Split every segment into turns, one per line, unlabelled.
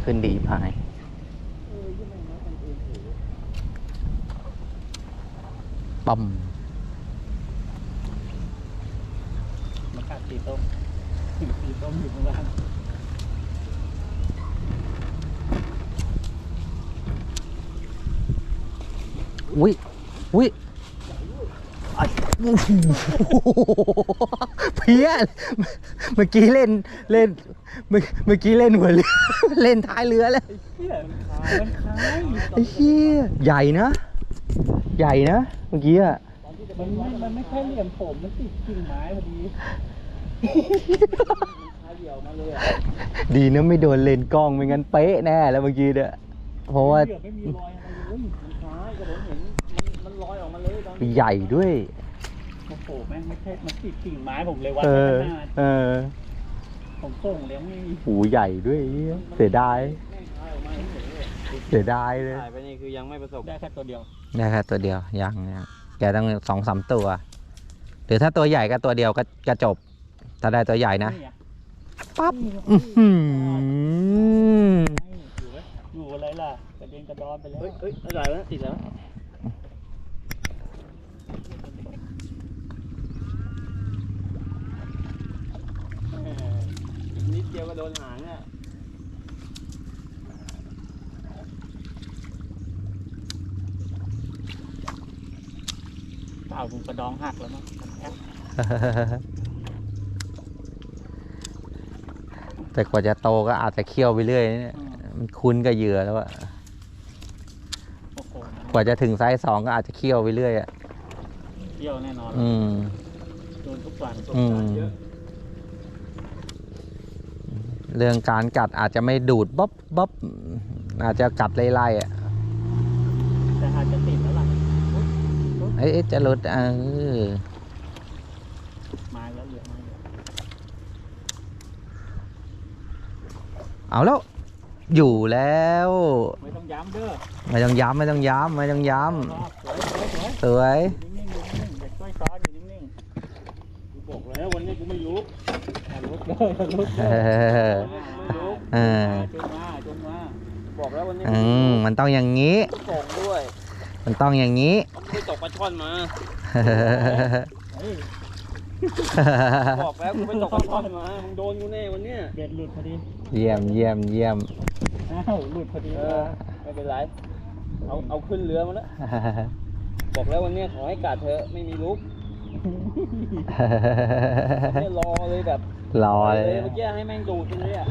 ม่งขึ้นดีพาย
เออยี่แม่งน้อยกันเองเถอะ
ปั๊ม
มากัดสีต้มสีต้มอยู่ข้างล่าง
อุ้ยอุ้ยไอ้โอ้โห เพี้ยเมื่อกี้เล่นเล่นเมื่อเมื่อกี้เล่นหัวเรือเล่นท้ายเรือแล้ว
ไอ้เหี้ยมันคายมันคาย
ไอ้เหี้ยใหญ่นะ ใหญ่นะ เมื่อกี้อะ
มันไม่มันไม่ใช่เหลี่ยมผมมันติดกิ่งไม้พอดีคายเดี่ยวมาเลยอะ
ดีนะไม่โดนเลนส์กล้องไม่งั้นเป๊ะแน่แล้วเมื่อกี้เนี่ยเพราะว่า
เหลือบไม่มีรอยอะไรเลยมันคล้ายก็ผมเห็นมันมันลอยออกมาเลยตอนนี้
ใหญ่ด้วย
โอ้โหแม่งไม่ใช่มันติดกิ่งไม้ผมเลยวัด
เอ
ไม่
อ
ขนาด
เออ
ผมส่งเลี้ยงไม่มี
หูใหญ่ด้วยเหี้ยเสียดาย
แม่งคายออกมาเฉยๆเลย
เสียดายเลย
ถ่ายไปนี่คือยังไม่ประสบ
ได้แค่ตัวเดียว
ได้แค่ตัวเดียวยังยังแกต้องสองสามตัว หรือถ้าตัวใหญ่ก็ตัวเดียวก็ก็จบ ถ้าได้ตัวใหญ่นะ
ไง
ปั๊บอื้อหือ
อยู่ไหมอยู่อะไรล่ะกระเด็นกระดอนไปแล้ว
เฮ้ยเฮ้ยอะไรวะติดแล้ว
เออ
อีกนิ ดเดียวก็โดนหางอะ
เปล่าผมกระดองหักแล้วมั้งแอบ
แต่กว่าจะโตก็อาจจะเคี่ยวไปเรื่อยเนี่ย
อืม
มันคุ้นกับเหยื่อแล้วอะ
โอ้โห
กว่าจะถึงไซส์สองก็อาจจะเคี่ยวไปเรื่อยอะ
เที่ยวแน่นอน
อืม
โดนทุกวัน
อืม เรื่องการกัดอาจจะไม่ดูดบ๊อบบ๊อบอาจจะกัดไล่ๆอะ
แต่อาจจะติดแล้วล่ะ
เอ้ยเอ๊ะจะหลุดเออ
มาแล้วเหลือมาเหลือ
เอาแล้ว อยู่แล้ว
ไม่ต้องย้ำเด้อ
ไม่ต้องย้ำไม่ต้องย้ำไม่ต้องย้
รอบสวยสวยสวยำ
สวย
นนี้กูไม่ลุกอย่าลุกเด้ออย่าลุก
เอ
เด้อ
อ
ไม่ลุก
เออ
จนมาจนมา
บอกแล้ววันนี้
อืมมันต้องอย่างนี้
ส่งด้วย
มันต้องอย่างนี้
ไม่ได้ตกปลาช่อนมา
เฮ้ย
บอกแล้วกูไม่ตกปลาช่อนมามึงโดนกูแน่วันเนี้ย
เบ็ดหลุดพอดี
เยี่ยมเยี่ยมเยี่ยม
อ้าวหลุดพอดี
เออไม่เป็นไรเอาเอาขึ้นเรือมาแล้วบอกแล้ววันเนี้ยขอให้กัดเธอะไม่มีลุก เนี่ยรอเลยแบบ
รอเลย
เมื่อกี้ให้แม่งดูดไปเลยอะ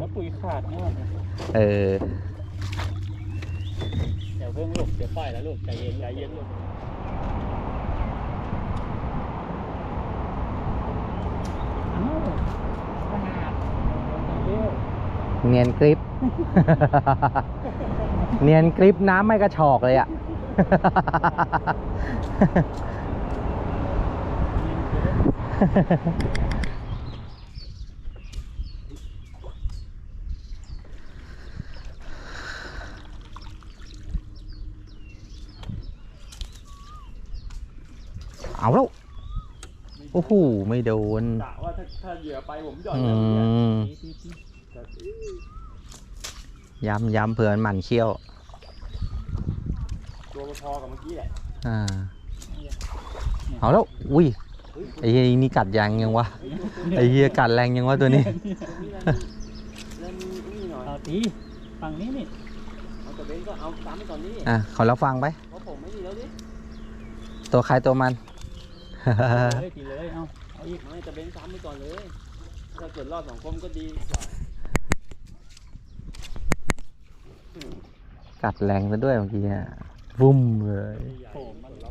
แล้วปุ๋ยขาดเนี่ย
เออ
เดี๋ยวเพิ่งลูกเดี๋ยวปล่อยแล้วลูกใจเย็นใจเย็นลูกอ้าวขนาดเร็ว
เนียนกริป เนียนกริปน้ำไม่กระชอกเลยอะ เอาแล้ว โอ้โห ไม่โดน
กะว่าถ้าถ้าเหยื่อไปผมหย่อน
อื
แล้วเนี่ย
มย้ำย้ำเผื่อมันหมั่นเคี้ยว
ตัวพอๆกับเมื่อกี้แหละ
อ่า เอาแล้ว อุ้ย ไอ้เหี้ยนี่กัดยังยังวะ ไอ้เหี้ยกัดแรงยังวะตัวนี้
แล้วมีนี่หน่อย
เอาตีฝั่งนี้นี่
เอาแต่เบนก็เอาตามไปก่อนนี่
อะขอรับฟังไป
เพราะผมไม่ดีแล้วดิ
ตัวใครตัวมัน
เลยตีเลยเอาเอาอีก
ไม่แต่เบนซ้ำไปก่อนเลยถ้าเกิดรอดสองคมก็ดีกว่า
กัดแรงซะด้วยเมื่อกี้อะวุ้มเลย
โผล่มาล็อ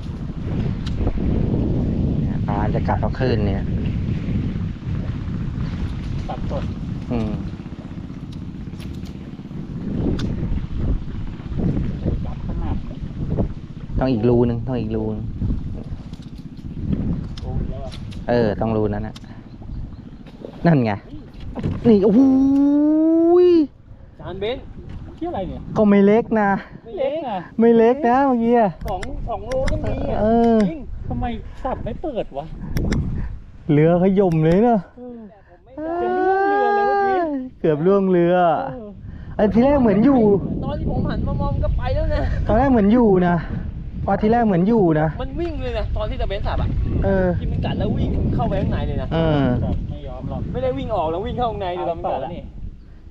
ห
ลา
ยชื่อเลยเฮ้ยมาหลายชื่อเลย
ปลาจะกัดเอาคืนเนี่ย
ตัดสด
อืม
จับขนาด
ต้องอีกรูนึงต้องอีกรูนึง
โอ้ยแล้วอะ
เออ ต้องรูนั้นนะนั่นไง นี่ โอ้โหย
จานเบนซ์
ที่อะไรเนี่ย
ก็ไม่เล็กนะ
ไม่เล็ก
อะ
ไม่เล็กนะเมื่อกี้อะ
สองสองโลก็มีอะ
เออ
จริง
ทำไมสับไม่เปิดวะ
เรือขย่มเลยเนอะ
เออ
แต่ผมไม่ได้
เกือบล่วงเรือเลยเมื่อกี้
เกือบล่วงเรือ
เออ
ไอ้ทีแรกเหมือนอยู่
ตอนที่ผมหันมามองก็ไปแล้วนะ
ตอนแรกเหมือนอยู่นะพอทีแรกเหมือนอยู่นะ
มันวิ่งเลยนะตอนที่ตะเบนซ์สับอะ
เออ
ที่มันกัดแล้ววิ่งเข้าไปข้างในเลยนะ
เออ
แบบไม่ยอมหรอก
ไม่ได้วิ่งออกแล้ววิ่งเข้าข้างในเลยตอนมัน
ต่อ
กัดอะ
นี่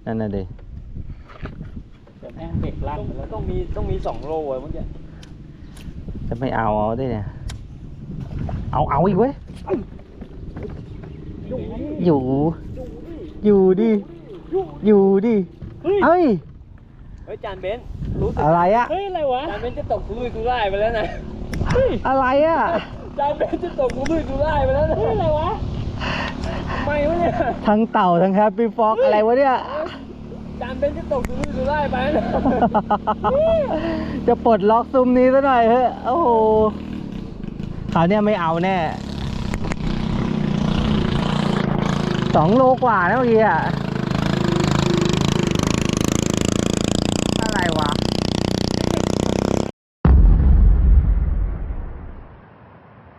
นั่นน่ะดิ
เดี๋ยว แม่งเบรกลั่น
ต้อง
ไปแล้ว
ต้องมีต้องมีสองโลอะเมื่อกี้
จะไม่เอาเอาได้เนี่ย เอาเอาอีกเว้ย อยู่ อยู่ดิ อยู่ดิ
เฮ้ย
เอ้ย
เฮ้ยจานเบนซ์รู้สึก
อะไรอะ
เฮ้ยอะไรวะ
จานเบนซ์จะตกทุลุยทุร่ายไปแล้วนะ
เฮ้ย
อะไรอะ
จานเบนซ์จะตกทุลุยทุร่ายไปแล้วนะ
เฮ้ยอะไรวะ
ทำไมวะเนี่ย
ทั้งเต่าทั้งแฮปปี้ฟอกอะไรวะเนี่ย
จาน เบนซ์จะตกทุลุยทุร่ายไปแล้วนะ
จะปลดล็อกซุ้มนี้ซะหน่อยเฮ้ยโอ้โหคราวนี้ไม่เอาแน่สองโลกว่านะเมื่อกี้อะ